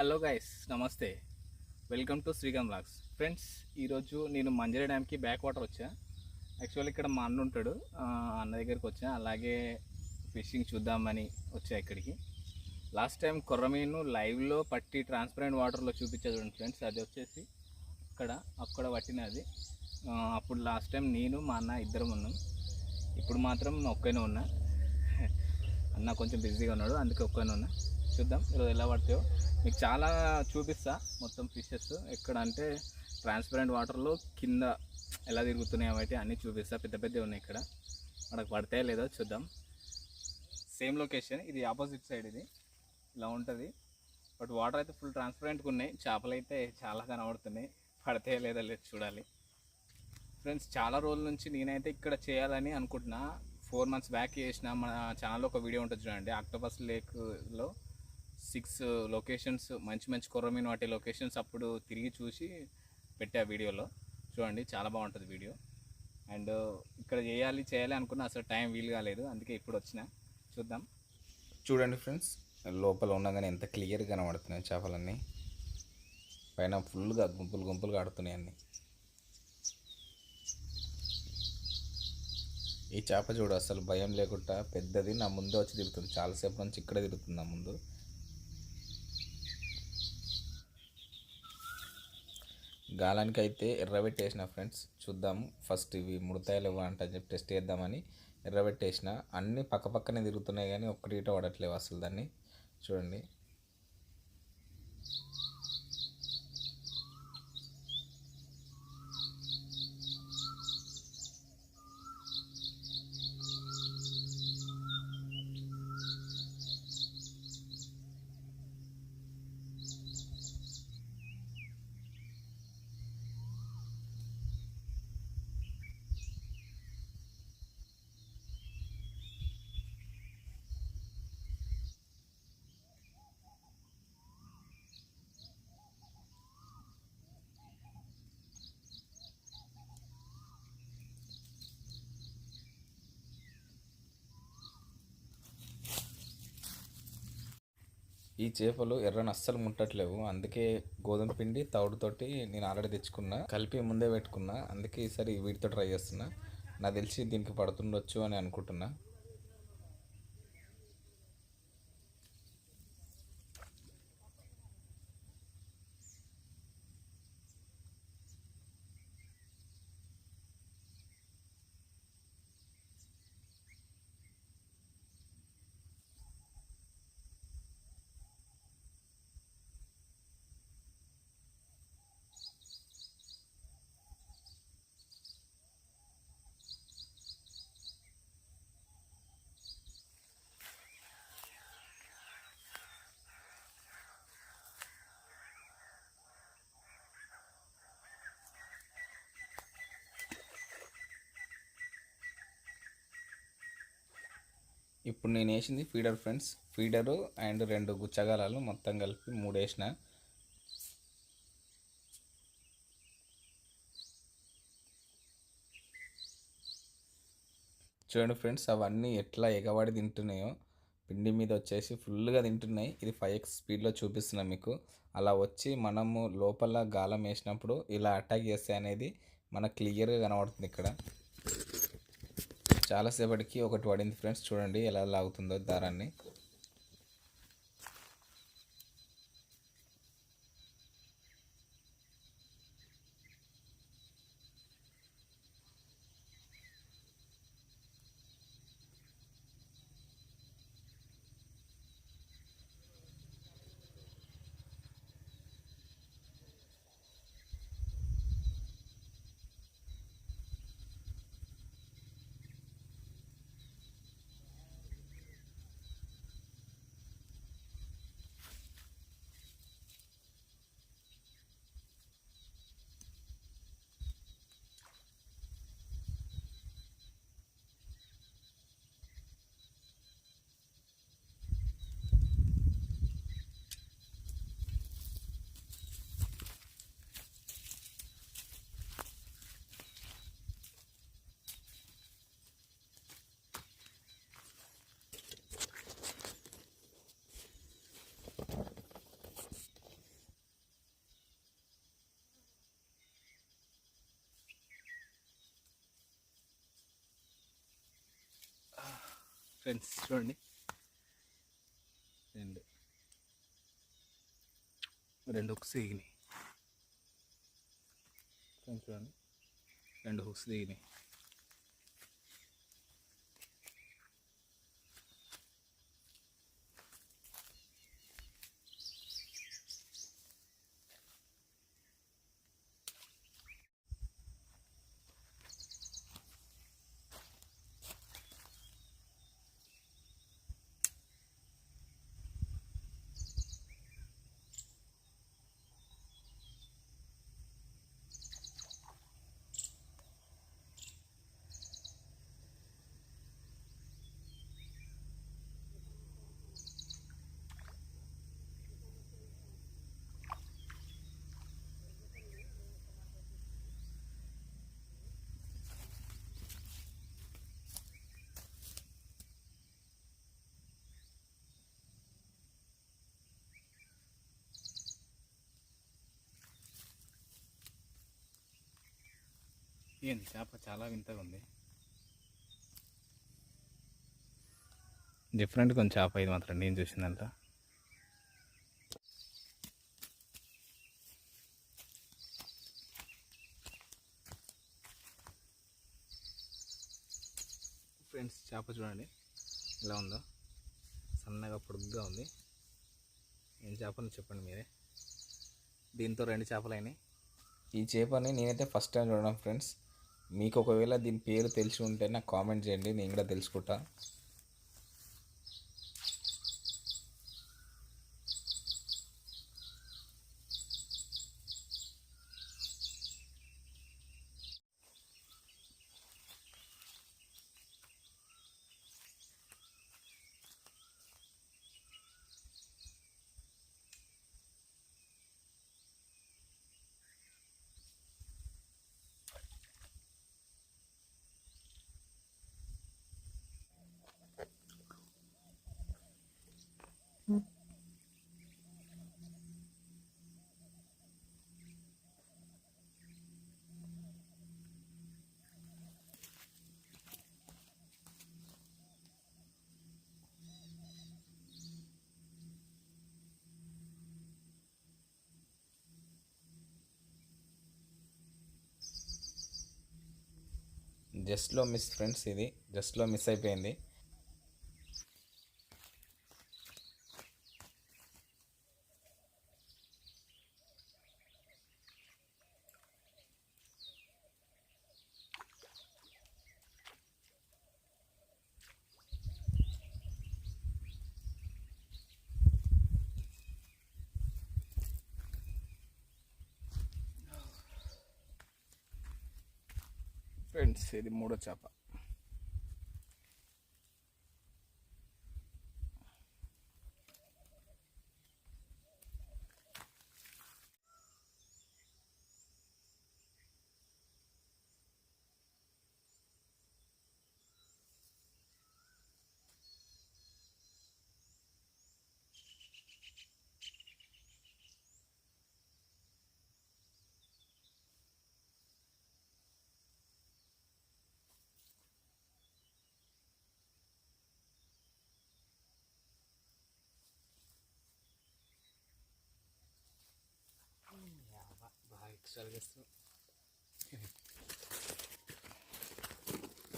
Hello guys namaste welcome to Sreegam vlogs friends ఈరోజు నేను మంజరి డ్యామ్కి బ్యాక్ వాటర్ వచ్చా. యాక్చువల్లీ ఇక్కడ మా అన్న ఉంటాడు. అన్న దగ్గరికి వచ్చా. అలాగే ఫిషింగ్ చూద్దామని వచ్చా ఇక్కడికి. లాస్ట్ టైం కొర్రమీను లైవ్లో పట్టి ట్రాన్స్పరెంట్ వాటర్లో చూపించా చూడండి ఫ్రెండ్స్ అది వచ్చేసి ఇక్కడ అక్కడ పట్టినది. అప్పుడు లాస్ట్ టైం నేను మా అన్న ఇద్దరం ఉన్నాం. ఇప్పుడు మాత్రం ఒక్కనే ఉన్నా. అన్న కొంచెం బిజీగా ఉన్నాడు అందుకే ఒక్కనే ఉన్నా. చూద్దాం ఈరోజు ఎలా పడతాయో. మీకు చాలా చూపిస్తా మొత్తం ఫిషెస్ ఎక్కడ అంటే ట్రాన్స్పరెంట్ వాటర్లో కింద ఎలా తిరుగుతున్నాయి అవైతే అన్నీ చూపిస్తా. పెద్ద పెద్దవి ఉన్నాయి ఇక్కడ. మనకు పడతాయో లేదో చూద్దాం. సేమ్ లొకేషన్ ఇది ఆపోజిట్ సైడ్ ఇది. ఇలా ఉంటుంది. బట్ వాటర్ అయితే ఫుల్ ట్రాన్స్పరెంట్గా ఉన్నాయి. చేపలు అయితే చాలా కనబడుతున్నాయి. పడతాయో లేదో లేదు చూడాలి. ఫ్రెండ్స్ చాలా రోజుల నుంచి నేనైతే ఇక్కడ చేయాలని అనుకుంటున్నా. ఫోర్ మంత్స్ బ్యాక్ చేసిన మన ఛానల్లో ఒక వీడియో ఉంటుంది చూడండి. ఆక్టోపస్ లేక్లో సిక్స్ లొకేషన్స్ మంచి మంచి కొర్రమీన్ వాటి లొకేషన్స్ అప్పుడు తిరిగి చూసి పెట్టా వీడియోలో. చూడండి చాలా బాగుంటుంది వీడియో. అండ్ ఇక్కడ చేయాలి చేయాలి అనుకున్న అసలు టైం వీలు కాలేదు అందుకే ఇప్పుడు వచ్చిన. చూద్దాం. చూడండి ఫ్రెండ్స్ లోపల ఉండగానే ఎంత క్లియర్గా కనబడుతున్నాయి చేపలన్నీ. పైన ఫుల్గా గుంపులు గుంపులుగా ఆడుతున్నాయి అన్నీ. ఈ చేప చూడు అసలు భయం లేకుండా పెద్దది నా ముందే వచ్చి తిరుగుతుంది. చాలాసేపు నుంచి ఇక్కడే తిరుగుతుంది నా ముందు. గాలానికి అయితే ఎర్రబెట్టేసిన ఫ్రెండ్స్ చూద్దాం ఫస్ట్ ఇవి ముడతాయలు ఇవ్వ అంట అని చెప్పి టెస్ట్ చేద్దామని ఎర్రబెట్టేసిన. అన్నీ పక్క పక్కనే తిరుగుతున్నాయి కానీ ఒక్కటి ఇట పడట్లేవు అసలు దాన్ని. చూడండి. ఈ చేపలు ఎర్రని అస్సలు ముట్టట్లేవు. అందుకే గోధుమ పిండి తౌడుతోటి నేను ఆల్రెడీ తెచ్చుకున్నా. కలిపి ముందే పెట్టుకున్నా. అందుకే ఈసారి వీటితో ట్రై చేస్తున్నా. నాకు తెలిసి దీనికి పడుతుండొచ్చు అని అనుకుంటున్నా. ఇప్పుడు నేను వేసింది ఫీడర్ ఫ్రెండ్స్. ఫీడరు అండ్ రెండు గుచ్చగాలాలు మొత్తం కలిపి మూడు వేసిన. చూడండి ఫ్రెండ్స్ అవన్నీ ఎట్లా ఎగవాడి తింటున్నాయో. పిండి మీద వచ్చేసి ఫుల్గా తింటున్నాయి. ఇది ఫైవ్ ఎక్స్ స్పీడ్లో చూపిస్తున్నాం మీకు. అలా వచ్చి మనము లోపల గాలం వేసినప్పుడు ఇలా అటాక్ చేస్తాయి అనేది మనకు క్లియర్గా కనబడుతుంది ఇక్కడ. చాలాసేపటికి ఒకటి పడింది ఫ్రెండ్స్. చూడండి ఎలా లాగుతుందో దారాన్ని. ఫ్రెండ్స్ చూడండి. రెండు. రెండు హుక్స్ దిగినాయి. ఫ్రెండ్స్ చూడండి. రెండు హుక్స్ దిగినాయి. ఏంది? చేప చాలా వింతగా ఉంది డిఫరెంట్ కొంచెం చేప ఇది మాత్రం నేను చూసిందంట ఫ్రెండ్స్ చేప చూడండి. ఎలా ఉందో. సన్నగా పొడుగ్గా ఉంది. ఏం చేపను చెప్పండి మీరే. దీంతో రెండు చేపలు అయినాయి. ఈ చేపని నేనైతే ఫస్ట్ టైం చూడడం ఫ్రెండ్స్ మీకు ఒకవేళ దీని పేరు తెలిసి ఉంటే నాకు కామెంట్ చేయండి నేను కూడా తెలుసుకుంటా. జస్ట్లో మిస్ ఫ్రెండ్స్ ఇది. జస్ట్లో మిస్ అయిపోయింది. ఫ్రెండ్స్ ఇది మూడో చేప బాగా ఎక్స్ట్రా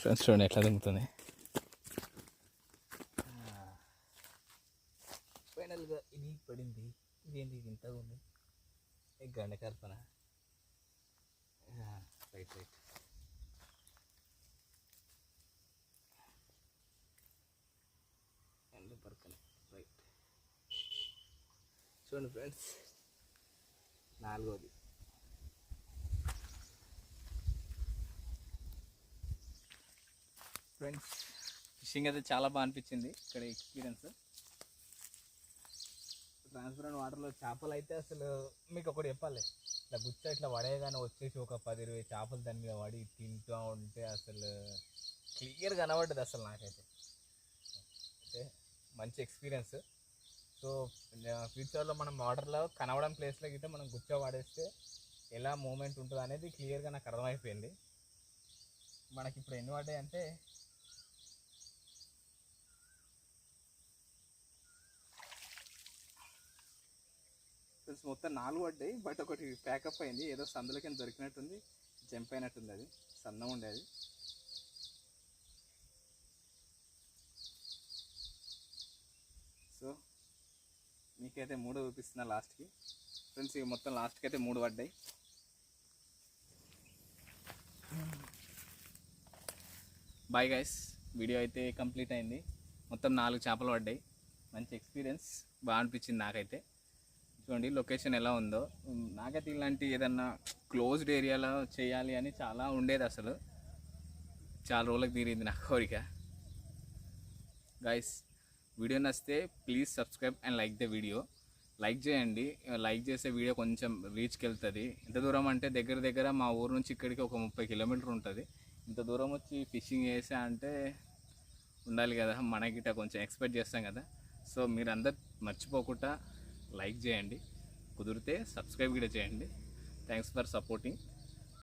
ఫ్రెండ్స్ చూడండి ఎట్లా దిగుతుంది ఫైనల్గా ఇది పడింది. ఇదేంటి ఇది ఇంతగా ఉంది గండ కల్పన? Right right. ఎండు రైట్. చూడండి ఫ్రెండ్స్ నాలుగోది. ఫ్రెండ్స్ ఫిషింగ్ అయితే చాలా బాగా అనిపించింది ఇక్కడ ఎక్స్పీరియన్స్ ట్రాన్స్పరెంట్ వాటర్లో చేపలు అయితే అసలు మీకు ఒకటి చెప్పాలి. ఇట్లా గుచ్చ ఇట్లా పడేయగానే వచ్చేసి ఒక పది ఇరవై చేపలు దాని మీద పడి తింటూ ఉంటే అసలు క్లియర్ కనబడ్డది అసలు నాకైతే. అయితే మంచి ఎక్స్పీరియన్స్ సో ఫ్యూచర్లో మనం వాటర్లో కనవడం ప్లేస్లో అయితే మనం గుచ్చ పడేస్తే ఎలా మూమెంట్ ఉంటుంది అనేది క్లియర్గా నాకు అర్థమైపోయింది. మనకి ఇప్పుడు ఎన్ని పడ్డాయి అంటే ఫ్రెండ్స్ మొత్తం నాలుగు పడ్డాయి బట్ ఒకటి ప్యాకప్ అయింది. ఏదో సందులకి దొరికినట్టుంది జంప్ అయినట్టుంది అది సన్నం ఉండేది. సో మీకైతే మూడు చూపిస్తున్నా లాస్ట్కి. ఫ్రెండ్స్ ఇవి మొత్తం లాస్ట్కి అయితే మూడు పడ్డాయి. బాయ్ గైస్ వీడియో అయితే కంప్లీట్ అయింది. మొత్తం నాలుగు చేపలు పడ్డాయి. మంచి ఎక్స్పీరియన్స్. బాగా అనిపించింది నాకైతే. చూడండి లొకేషన్ ఎలా ఉందో. నాకైతే ఇలాంటి ఏదన్నా క్లోజ్డ్ ఏరియాలో చేయాలి అని చాలా ఉండేది అసలు. చాలా రోజులకు తీరింది నా కోరిక. గైస్ వీడియో నచ్చితే please subscribe and like the video like చేయండి. లైక్ చేసే వీడియో కొంచెం రీచ్కి వెళ్తుంది. ఎంత దూరం అంటే దగ్గర దగ్గర మా ఊరు నుంచి ఇక్కడికి ఒక ముప్పై కిలోమీటర్ ఉంటుంది. ఇంత దూరం వచ్చి ఫిషింగ్ చేసా అంటే ఉండాలి కదా. మనకిట కొంచెం ఎక్స్పెక్ట్ చేస్తాం కదా. సో మీరందరు మర్చిపోకుండా లైక్ చేయండి. కుదిరితే సబ్స్క్రైబ్ కూడా చేయండి. Thanks for supporting